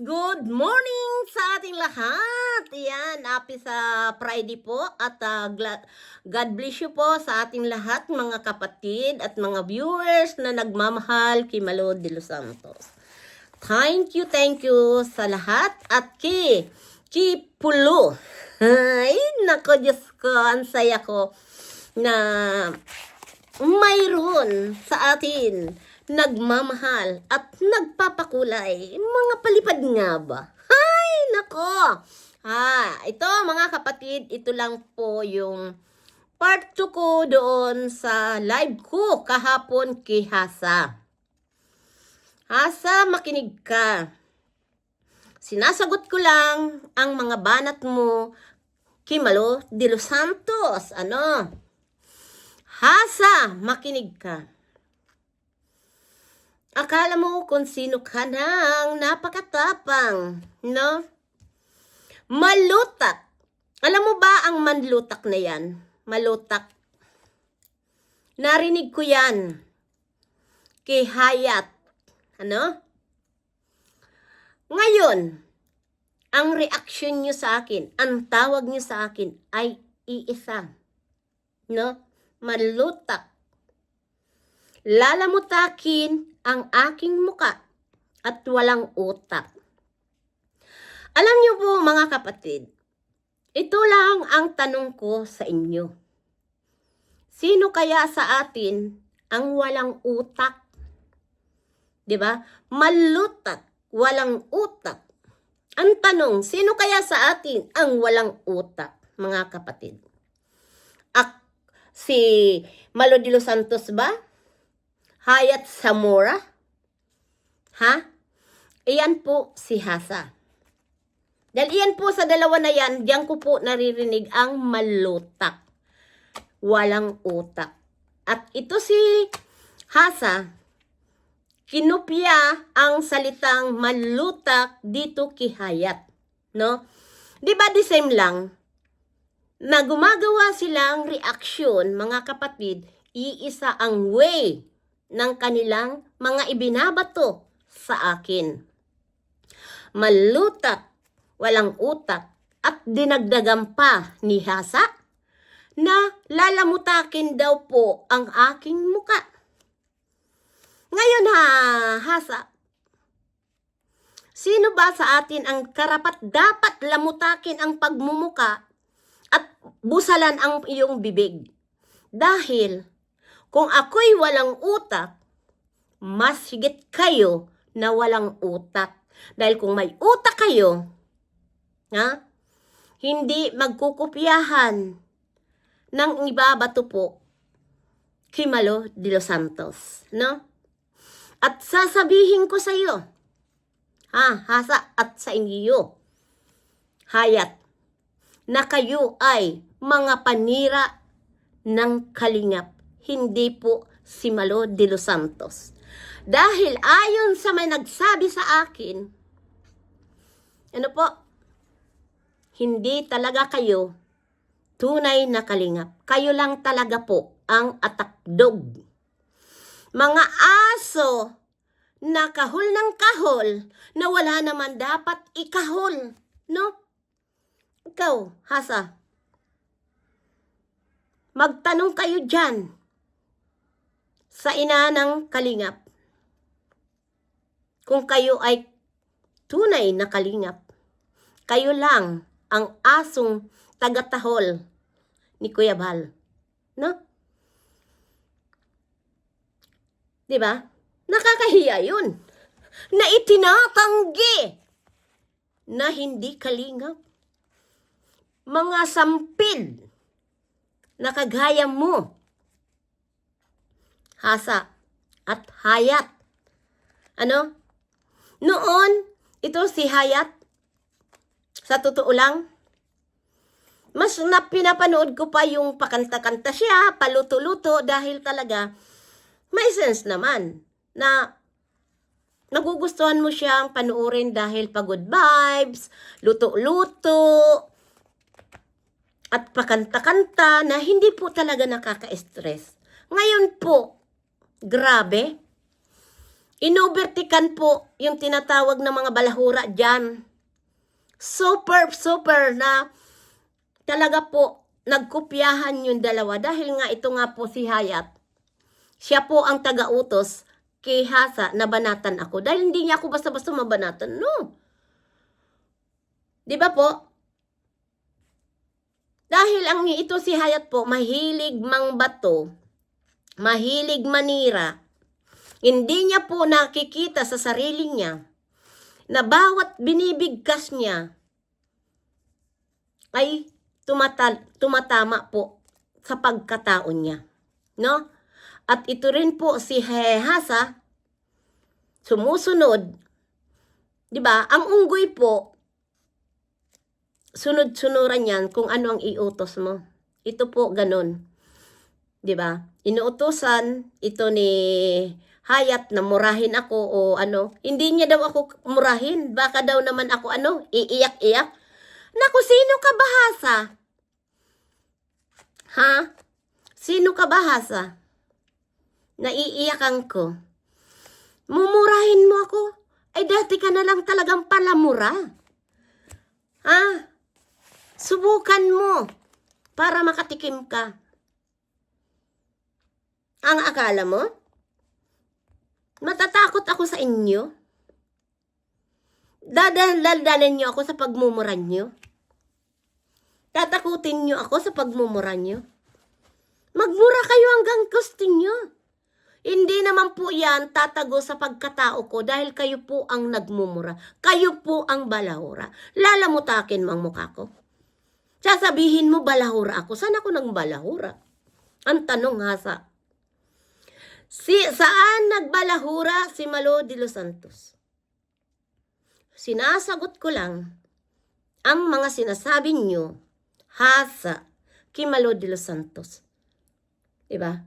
Good morning sa ating lahat. Yan, happy sa Friday po at uh, God bless you po sa ating lahat mga kapatid at mga viewers na nagmamahal kay Malo de los Santos. Thank you, thank you sa lahat at kay Kipulo. Ay, nako Diyos ko, ang saya ko na mayroon sa atin nagmamahal at nagpapakulay. Mga palipad nga ba? Hay, nako! Ha, ito mga kapatid, ito lang po yung part 2 ko doon sa live ko kahapon kay Hasa. Hasa, makinig ka. Sinasagot ko lang ang mga banat mo kay Malo de los Santos. Ano? Hasa, makinig ka. Akala mo kung sino ka nang napakatapang, no? Malutak. Alam mo ba ang manlutak na yan? Malutak. Narinig ko yan. Kay Hayat. Ano? Ngayon, ang reaction nyo sa akin, ang tawag nyo sa akin ay iisa. No? Malutak. Lalamutakin ang aking muka at walang utak. Alam niyo po mga kapatid, ito lang ang tanong ko sa inyo. Sino kaya sa atin ang walang utak? 'Di ba? Malutak, walang utak. Ang tanong, sino kaya sa atin ang walang utak, mga kapatid? Ak si Malo de los Santos ba? Hayat Zamora? Ha? Iyan po si Hasa. Dahil iyan po sa dalawa na yan, diyan ko po naririnig ang malutak. Walang utak. At ito si Hasa, kinupya ang salitang malutak dito kay Hayat. No? Di ba the same lang? Na gumagawa silang reaksyon, mga kapatid, iisa ang way ng kanilang mga ibinabato sa akin. Malutak, walang utak, at dinagdagan pa ni Hasa na lalamutakin daw po ang aking muka. Ngayon ha, Hasa, sino ba sa atin ang karapat dapat lamutakin ang pagmumuka at busalan ang iyong bibig? Dahil kung ako'y walang utak, mas higit kayo na walang utak. Dahil kung may utak kayo, ha, hindi magkukopyahan ng ibabato po kay Malo de los Santos, no? At sasabihin ko sa iyo, ha, hasa at sa inyo, hayat, na kayo ay mga panira ng kalingap hindi po si Malo de los Santos. Dahil ayon sa may nagsabi sa akin, ano po, hindi talaga kayo tunay na kalingap. Kayo lang talaga po ang atakdog. Mga aso na kahol ng kahol na wala naman dapat ikahol. No? Ikaw, Hasa, magtanong kayo dyan sa ina ng kalingap. Kung kayo ay tunay na kalingap, kayo lang ang asong tagatahol ni Kuya Bal. No? Di ba? Nakakahiya yun. Na itinatanggi na hindi kalingap. Mga sampil na kagaya mo hasa, at hayat. Ano? Noon, ito si hayat, sa totoo lang, mas na pinapanood ko pa yung pakanta-kanta siya, paluto-luto, dahil talaga, may sense naman na nagugustuhan mo siyang panuorin dahil pagod vibes, luto-luto, at pakanta-kanta na hindi po talaga nakaka-stress. Ngayon po, Grabe. Inobertikan po yung tinatawag ng mga balahura dyan. Super, super na talaga po nagkopyahan yung dalawa dahil nga ito nga po si Hayat. Siya po ang taga-utos kay Hasa na banatan ako. Dahil hindi niya ako basta-basta mabanatan. No. Di ba po? Dahil ang ito si Hayat po, mahilig mang bato, mahilig manira, hindi niya po nakikita sa sarili niya na bawat binibigkas niya ay tumata- tumatama po sa pagkatao niya. No? At ito rin po si Hehasa, sumusunod, di ba? Ang unggoy po, sunod-sunuran yan kung ano ang iutos mo. Ito po ganun. Di ba? Inuutosan ito ni Hayat na murahin ako o ano. Hindi niya daw ako murahin. Baka daw naman ako ano, iiyak-iyak. Naku, sino ka bahasa? Ha? Sino ka bahasa? Naiiyakan ko. Mumurahin mo ako? Ay dati ka na lang talagang palamura. Ha? Subukan mo para makatikim ka. Ang akala mo? Matatakot ako sa inyo? Dadaldalan niyo ako sa pagmumura niyo? Tatakutin niyo ako sa pagmumura niyo? Magmura kayo hanggang gusto niyo. Hindi naman po yan tatago sa pagkatao ko dahil kayo po ang nagmumura. Kayo po ang balahura. Lalamutakin mo ang mukha ko. Sasabihin mo balahura ako. Saan ako nang balahura? Ang tanong hasa. Si, saan nagbalahura si Malo de los Santos? Sinasagot ko lang ang mga sinasabi nyo hasa kay Malo de los Santos. Diba?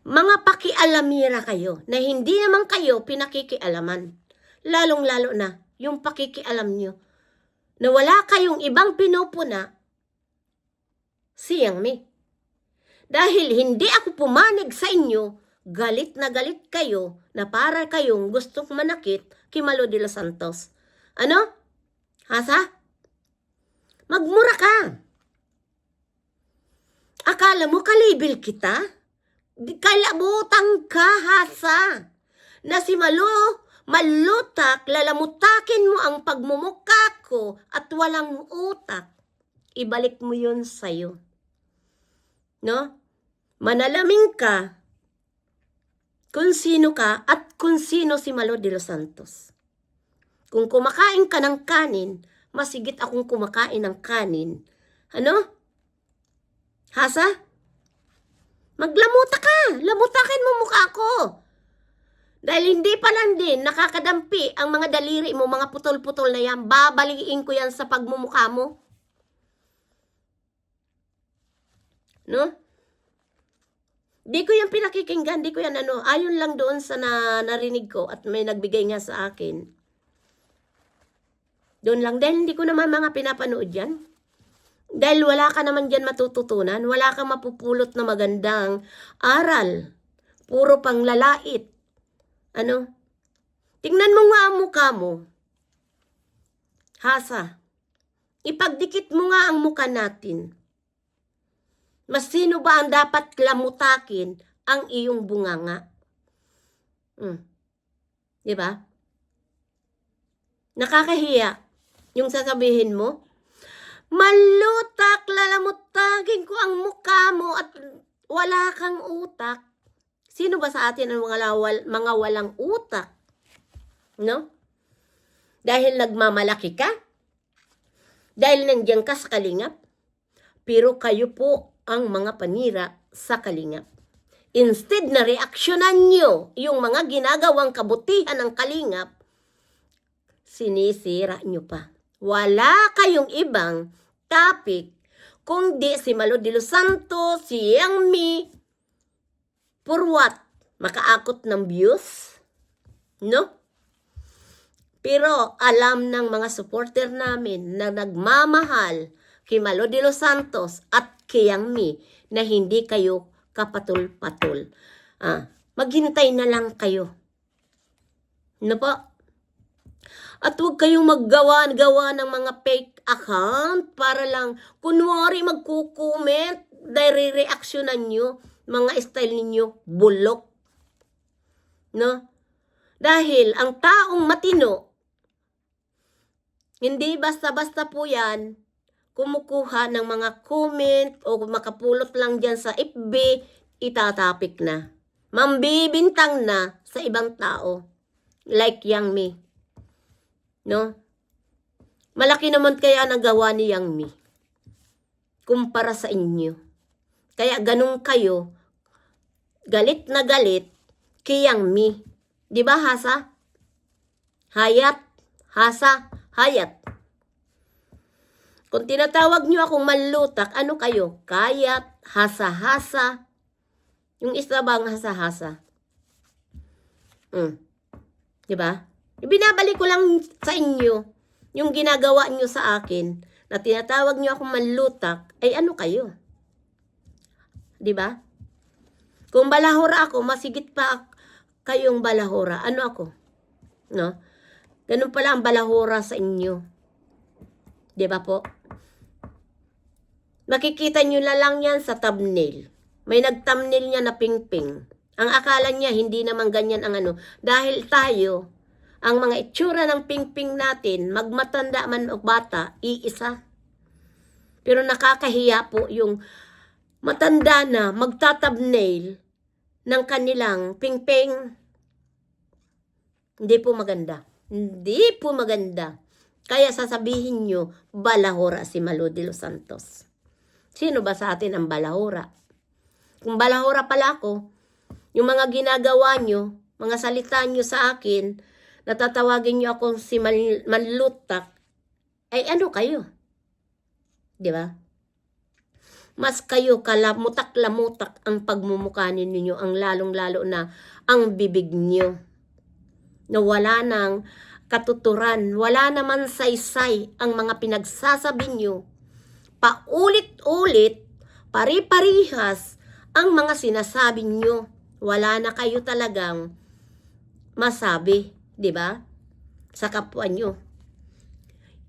Mga pakialamira kayo na hindi naman kayo pinakikialaman. Lalong-lalo na yung pakikialam nyo na wala kayong ibang pinupuna siyang me. Dahil hindi ako pumanig sa inyo, galit na galit kayo na para kayong gustong manakit kay Malo de los Santos. Ano? Hasa? Magmura ka. Akala mo kalibel kita? Kalabutan ka, Hasa. Na si Malo, malutak, lalamutakin mo ang pagmumukha ko at walang utak. Ibalik mo yun sa'yo. No? Manalaming ka kung sino ka at kung sino si Malo de los Santos. Kung kumakain ka ng kanin, masigit akong kumakain ng kanin. Ano? Hasa? Maglamuta ka! Lamutakin mo mukha ko! Dahil hindi pa lang din nakakadampi ang mga daliri mo, mga putol-putol na yan, babaliin ko yan sa pagmumukha mo. No? Di ko yan pinakikinggan, di ko yan ano, ayon lang doon sa na, narinig ko at may nagbigay nga sa akin. Doon lang, dahil hindi ko naman mga pinapanood yan. Dahil wala ka naman dyan matututunan, wala kang mapupulot na magandang aral. Puro pang lalait. Ano? Tingnan mo nga ang mukha mo. Hasa, ipagdikit mo nga ang mukha natin. Mas sino ba ang dapat lamutakin ang iyong bunganga? Hmm. Di ba? Nakakahiya yung sasabihin mo. Malutak, lalamutakin ko ang mukha mo at wala kang utak. Sino ba sa atin ang mga, lawal, mga walang utak? No? Dahil nagmamalaki ka? Dahil nandiyan ka sa kalingap? Pero kayo po ang mga panira sa kalingap. Instead na reaksyonan nyo yung mga ginagawang kabutihan ng kalingap, sinisira nyo pa. Wala kayong ibang topic kundi si Malo de los Santos, si Yang Mi. For what? Makaakot ng views? No? Pero alam ng mga supporter namin na nagmamahal kay Malo de los Santos at kay Yang Mi na hindi kayo kapatul-patul. Ah, maghintay na lang kayo. Ano po? At huwag kayong maggawa-gawa ng mga fake account para lang, kunwari magkukomment, dahil reaksyonan nyo, mga style ninyo, bulok. No? Dahil ang taong matino, hindi basta-basta po yan, kumukuha ng mga comment o makapulot lang dyan sa FB, itatapik na. Mambibintang na sa ibang tao. Like Yang Mi. No? Malaki naman kaya nagawa ni Yang Mi. Kumpara sa inyo. Kaya ganun kayo, galit na galit kay Yang Mi. Di ba, Hasa? Hayat, Hasa, Hayat. Kung tinatawag nyo akong malutak, ano kayo? Kayat, hasa-hasa. Yung isa bang hasa-hasa? Mm. Di ba? Ibinabalik ko lang sa inyo yung ginagawa nyo sa akin na tinatawag nyo akong malutak, ay ano kayo? Di ba? Kung balahura ako, masigit pa kayong balahura. Ano ako? No? Ganun pala ang balahura sa inyo. Ba po? Makikita nyo na lang yan sa thumbnail. May nag-thumbnail niya na ping-ping. Ang akala niya, hindi naman ganyan ang ano. Dahil tayo, ang mga itsura ng ping-ping natin, magmatanda man o bata, iisa. Pero nakakahiya po yung matanda na magtatabnail ng kanilang ping-ping. Hindi po maganda. Hindi po maganda. Kaya sasabihin nyo, balahura si Malo de los Santos. Sino ba sa atin ang balahura? Kung balahura pala ako, yung mga ginagawa nyo, mga salita nyo sa akin, natatawagin nyo akong si Mal- Manlutak, ay ano kayo? Di ba? Mas kayo kalamutak-lamutak ang pagmumukha ninyo, ang lalong-lalo na ang bibig nyo. Na wala nang katuturan, wala naman saysay ang mga pinagsasabi nyo. Paulit-ulit, pari-parihas ang mga sinasabi nyo. Wala na kayo talagang masabi, di ba? Sa kapwa nyo.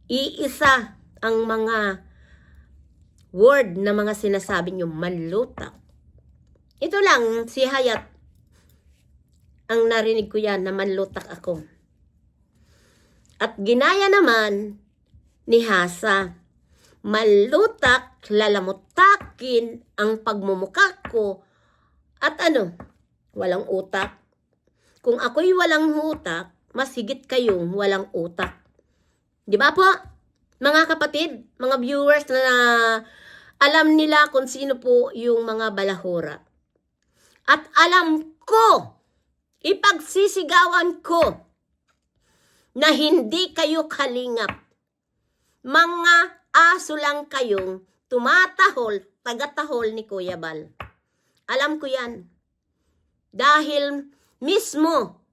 Iisa ang mga word na mga sinasabi nyo, manlutak. Ito lang, si Hayat, ang narinig ko yan na manlutak ako. At ginaya naman ni Hasa, malutak, lalamutakin ang pagmumuka ko at ano, walang utak. Kung ako'y walang utak, mas higit kayong walang utak. Di ba po? Mga kapatid, mga viewers na alam nila kung sino po yung mga balahura. At alam ko, ipagsisigawan ko na hindi kayo kalingap. Mga aso lang kayong tumatahol, tagatahol ni Kuya Bal. Alam ko yan. Dahil mismo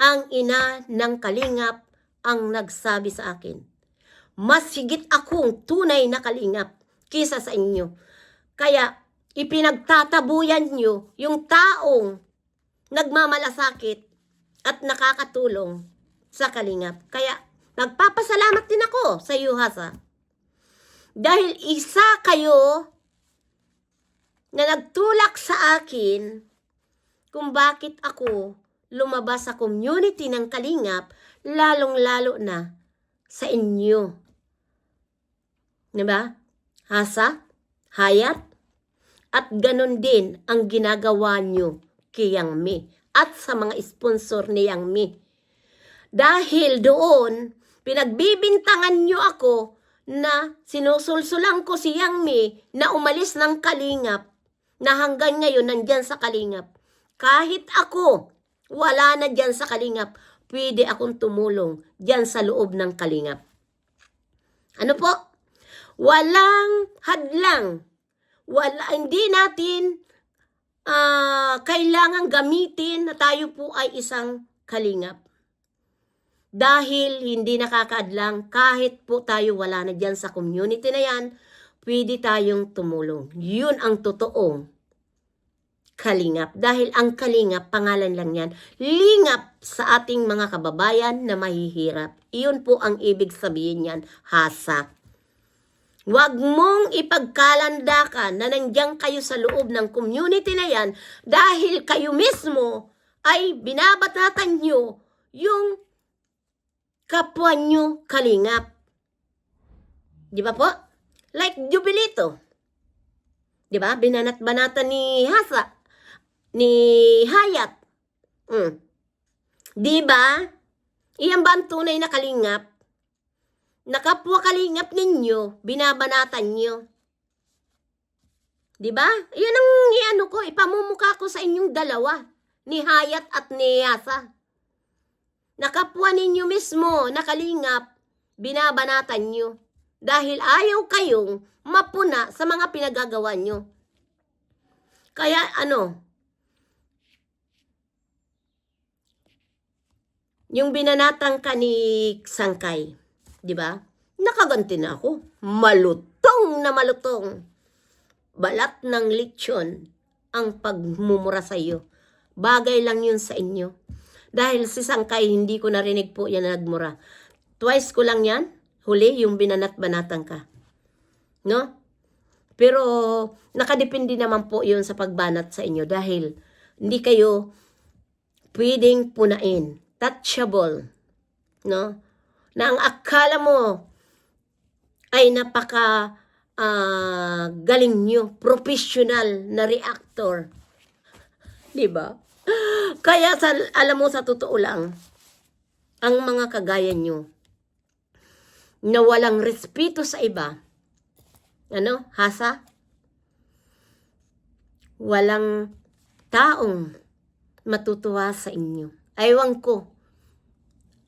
ang ina ng kalingap ang nagsabi sa akin. Mas higit akong tunay na kalingap kisa sa inyo. Kaya ipinagtatabuyan nyo yung taong nagmamalasakit at nakakatulong sa kalingap. Kaya nagpapasalamat din ako sa iyo, Hasa. Dahil isa kayo na nagtulak sa akin kung bakit ako lumabas sa community ng Kalingap, lalong-lalo na sa inyo. Diba? Hasa, hayat, at ganon din ang ginagawa nyo kay Yang Mi at sa mga sponsor ni Yang Mi. Dahil doon, pinagbibintangan nyo ako na sinusulsulang ko si Yang Mi na umalis ng Kalingap na hanggang ngayon nandyan sa Kalingap. Kahit ako, wala na dyan sa Kalingap, pwede akong tumulong dyan sa loob ng Kalingap. Ano po? Walang hadlang. Wala, hindi natin ah, kailangan gamitin na tayo po ay isang Kalingap. Dahil hindi nakakaadlang, kahit po tayo wala na dyan sa community na yan, pwede tayong tumulong. Yun ang totoong kalingap. Dahil ang kalingap, pangalan lang yan, lingap sa ating mga kababayan na mahihirap. Iyon po ang ibig sabihin yan, hasa. Huwag mong ipagkalandakan na nandiyan kayo sa loob ng community na yan dahil kayo mismo ay binabatatan nyo yung kapwa nyo kalingap. Di ba po? Like Jubilito. Di ba? Binanat-banatan ni Hasa. Ni Hayat. Mm. Di ba? Iyan ba ang tunay na kalingap? Nakapwa kalingap ninyo, binabanatan nyo. Di ba? Iyan ang iano ko, ipamumuka ko sa inyong dalawa. Ni Hayat at ni Hasa. Nakapwa ninyo mismo, nakalingap, binabanatan nyo. Dahil ayaw kayong mapuna sa mga pinagagawa nyo. Kaya ano, yung binanatang ka ni Sangkay, di ba? Nakaganti na ako. Malutong na malutong. Balat ng lechon ang pagmumura sa iyo. Bagay lang yun sa inyo. Dahil si Sangkay, hindi ko narinig po yan na nagmura. Twice ko lang yan, huli yung binanat-banatan ka. No? Pero nakadepende naman po yun sa pagbanat sa inyo dahil hindi kayo pwedeng punain. Touchable. No? Na ang akala mo ay napaka ah, galing nyo, professional na reactor. Di ba? Kaya sa, alam mo sa totoo lang, ang mga kagaya nyo na walang respeto sa iba, ano, hasa? Walang taong matutuwa sa inyo. Aywan ko,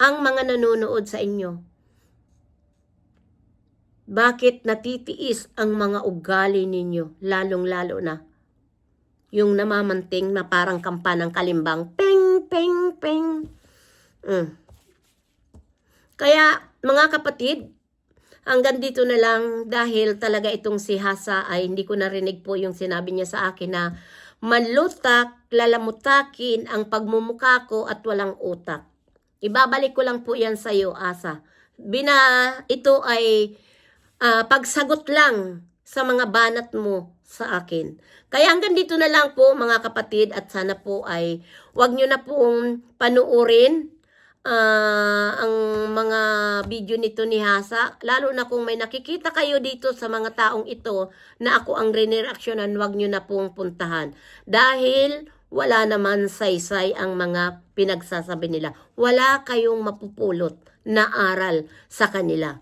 ang mga nanonood sa inyo, bakit natitiis ang mga ugali ninyo, lalong-lalo na yung namamanting na parang kampanang kalimbang, ping, ping, ping. Mm. Kaya, mga kapatid, hanggang dito na lang dahil talaga itong si Hasa ay hindi ko narinig po yung sinabi niya sa akin na manlutak, lalamutakin ang pagmumuka ko at walang utak. Ibabalik ko lang po yan sa iyo, Asa. Bina, ito ay ah, pagsagot lang sa mga banat mo sa akin. Kaya hanggang dito na lang po mga kapatid at sana po ay wag nyo na pong panuorin ah, ang mga video nito ni Hasa. Lalo na kung may nakikita kayo dito sa mga taong ito na ako ang rinireaksyonan, wag nyo na pong puntahan. Dahil wala naman saysay ang mga pinagsasabi nila. Wala kayong mapupulot na aral sa kanila.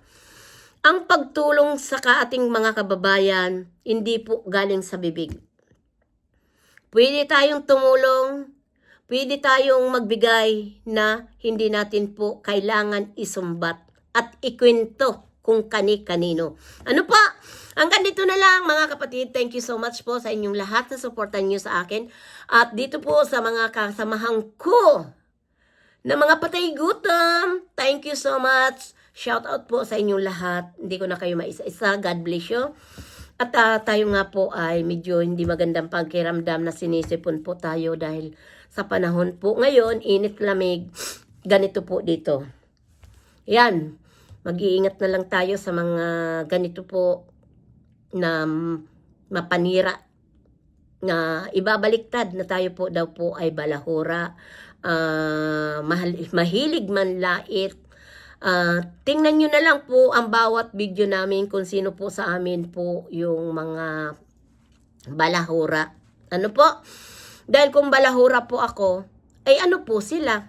Ang pagtulong sa ating mga kababayan, hindi po galing sa bibig. Pwede tayong tumulong, pwede tayong magbigay na hindi natin po kailangan isumbat at ikwento kung kani-kanino. Ano pa? Hanggang dito na lang mga kapatid. Thank you so much po sa inyong lahat na supportan nyo sa akin. At dito po sa mga kasamahan ko na mga patay gutom. Thank you so much. Shout out po sa inyong lahat. Hindi ko na kayo maisa-isa. God bless you. At ah, tayo nga po ay medyo hindi magandang pagkiramdam na sinisipon po tayo dahil sa panahon po ngayon, init lamig, ganito po dito. Yan, mag-iingat na lang tayo sa mga ganito po na mapanira na ibabaliktad na tayo po daw po ay balahura, ah, mahal, mahilig man lait, Ah, tingnan nyo na lang po ang bawat video namin kung sino po sa amin po yung mga balahura. Ano po? Dahil kung balahura po ako, ay ano po sila?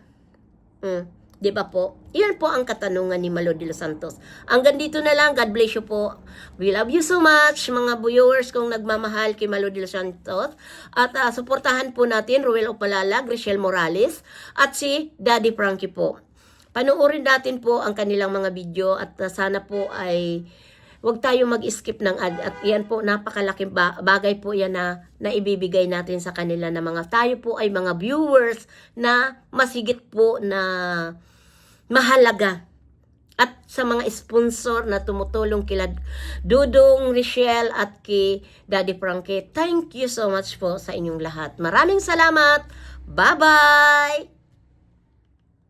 Hmm, di ba po? Iyan po ang katanungan ni Malo de los Santos. Hanggang dito na lang. God bless you po. We love you so much, mga viewers kung nagmamahal kay Malo de los Santos. At ah, suportahan po natin Ruel Opalala, Grichelle Morales, at si Daddy Frankie po. Panoorin natin po ang kanilang mga video at uh, sana po ay wag tayo mag-skip ng ad at yan po napakalaking ba- bagay po yan na naibibigay natin sa kanila na mga tayo po ay mga viewers na masigit po na mahalaga at sa mga sponsor na tumutulong kila Dudong Richelle at kay Daddy Frankie. Thank you so much po sa inyong lahat. Maraming salamat. Bye-bye!